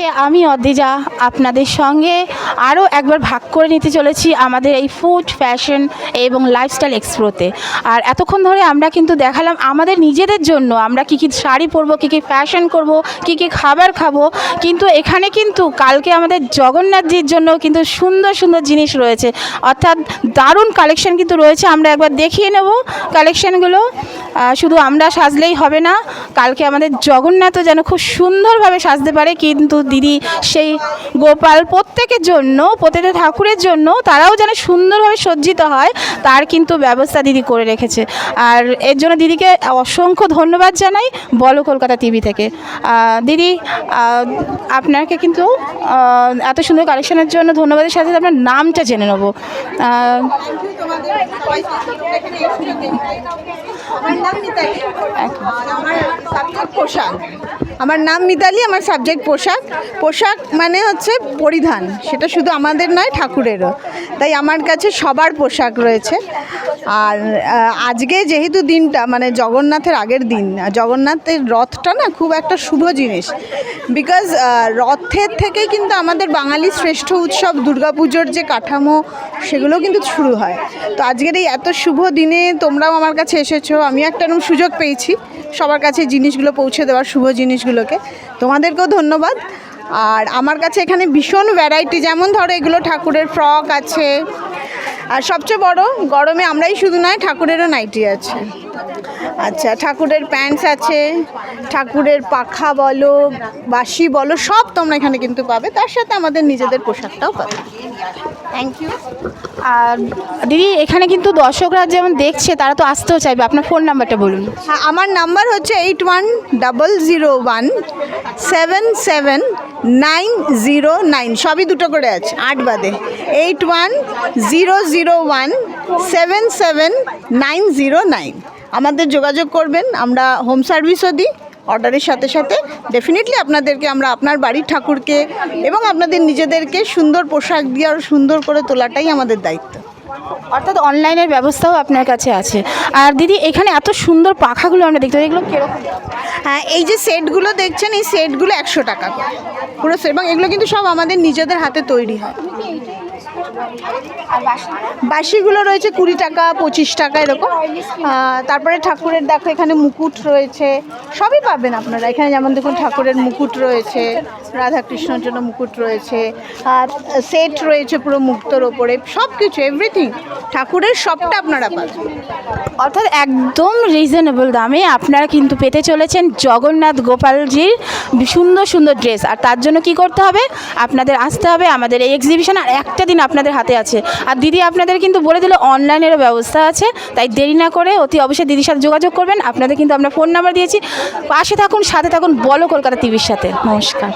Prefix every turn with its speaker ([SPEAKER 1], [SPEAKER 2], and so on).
[SPEAKER 1] আজকে আমি অদ্রিজা আপনাদের সঙ্গে আরও একবার ভাগ করে নিতে চলেছি আমাদের এই ফুড ফ্যাশন এবং লাইফস্টাইল এক্সপ্রোতে আর এতক্ষণ ধরে আমরা কিন্তু দেখালাম আমাদের নিজেদের জন্য আমরা কী কী শাড়ি পরবো, কী কী ফ্যাশন করব, কী কী খাবার খাব। কিন্তু এখানে কিন্তু কালকে আমাদের জগন্নাথজির জন্য কিন্তু সুন্দর সুন্দর জিনিস রয়েছে। অর্থাৎ দারুণ কালেকশন কিন্তু রয়েছে। আমরা একবার দেখিয়ে নেব কালেকশনগুলো শুধু আমরা সাজলেই হবে না, কালকে আমাদের জগন্নাথও যেন খুব সুন্দরভাবে সাজতে পারে, কিন্তু দিদি সেই গোপাল প্রত্যেকের জন্য প্রত্যেকটা ঠাকুরের জন্য তারাও যেন সুন্দরভাবে সজ্জিত হয় তার কিন্তু ব্যবস্থা দিদি করে রেখেছে। আর এর জন্য দিদিকে অসংখ্য ধন্যবাদ জানাই বলো কলকাতা টিভি থেকে। দিদি আপনাকে কিন্তু এত সুন্দর কালেকশনের জন্য ধন্যবাদের সাথে আপনার নামটা জেনে নেব।
[SPEAKER 2] আমার নাম আর পোশাক। আমার নাম মিতালি, আমার সাবজেক্ট পোশাক। পোশাক মানে হচ্ছে পরিধান, সেটা শুধু আমাদের নয়, ঠাকুরেরও। তাই আমার কাছে সবার পোশাক রয়েছে। আর আজকে যেহেতু দিনটা মানে জগন্নাথের আগের দিন, জগন্নাথের রথটা না খুব একটা শুভ জিনিস। বিকজ রথের থেকেই কিন্তু আমাদের বাঙালি শ্রেষ্ঠ উৎসব, দুর্গাপুজোর যে কাঠামো, সেগুলো কিন্তু শুরু হয়। তো আজকের এই এত শুভ দিনে তোমরাও আমার কাছে এসেছ আমিও একটা সুযোগ পেয়েছি। সবার কাছে জিনিসগুলো পৌঁছে দেওয়ার শুভ জিনিসগুলোকে। তোমাদেরকেও ধন্যবাদ। আর আমার কাছে এখানে ভীষণ ভ্যারাইটি যেমন ধরো এগুলো ঠাকুরের ফ্রক আছে আর সবচেয়ে বড় গরমে আমরাই শুধু নয় ঠাকুরেরও নাইটি আছে। আচ্ছা ঠাকুরের প্যান্টস আছে ঠাকুরের পাখা বলো বাসি বলো সব তোমরা এখানে কিন্তু পাবে। তার সাথে আমাদের নিজেদের পোশাকটাও পাবে। থ্যাংক ইউ
[SPEAKER 1] আর দিদি এখানে কিন্তু দর্শকরা যেমন দেখছে তারা তো আসতেও চাইবে। আপনার ফোন নাম্বারটা বলুন।
[SPEAKER 2] হ্যাঁ আমার নাম্বার হচ্ছে eight one double zero one seven seven nine zero nine, সবই দুটো করে আছে, আট বাদে। Eight one zero zero one seven seven nine zero nine. আমাদের যোগাযোগ করবেন, আমরা হোম সার্ভিসও দিই, অর্ডারের সাথে সাথে। ডেফিনেটলি আপনাদেরকে আমরা আপনার বাড়ির ঠাকুরকে এবং আপনাদের নিজেদেরকে সুন্দর পোশাক দিয়ে আরও সুন্দর করে তোলাটাই আমাদের দায়িত্ব।
[SPEAKER 1] অর্থাৎ অনলাইনের ব্যবস্থাও আপনার কাছে আছে। আর দিদি, এখানে এত সুন্দর পাখাগুলো আমরা দেখতে এগুলো কীরকম?
[SPEAKER 2] হ্যাঁ এই যে সেটগুলো দেখছেন, এই সেটগুলো একশো টাকা পুরো সেট এবং এগুলো কিন্তু সব আমাদের নিজেদের হাতে তৈরি হয়। বাসিগুলো রয়েছে কুড়ি টাকা, পঁচিশ টাকা এরকম। তারপরে ঠাকুরের দেখো, এখানে মুকুট রয়েছে। সবই পাবেন আপনারা। এখানে যেমন দেখুন ঠাকুরের মুকুট রয়েছে, রাধাকৃষ্ণর জন্য মুকুট রয়েছে, আর সেট রয়েছে পুরো মুক্তোর ওপরে। সব কিছু এভরিথিং ঠাকুরের সবটা আপনারা পাবেন।
[SPEAKER 1] অর্থাৎ একদম রিজনেবল দামে আপনারা কিন্তু পেতে চলেছেন জগন্নাথ গোপালজির সুন্দর সুন্দর ড্রেস আর তার জন্য কি করতে হবে? আপনাদের আসতে হবে আমাদের এই এক্সিবিশন আর একটা দিন আপনাদের হাতে আছে। আর দিদি আপনাদের কিন্তু বলে দিল অনলাইনেরও ব্যবস্থা আছে, তাই দেরি না করে অতি অবশ্যই দিদির সাথে যোগাযোগ করবেন। আপনাদের কিন্তু আমরা ফোন নাম্বার দিয়েছি। পাশে থাকুন, সাথে থাকুন, বলো কলকাতা টিভির সাথে। নমস্কার।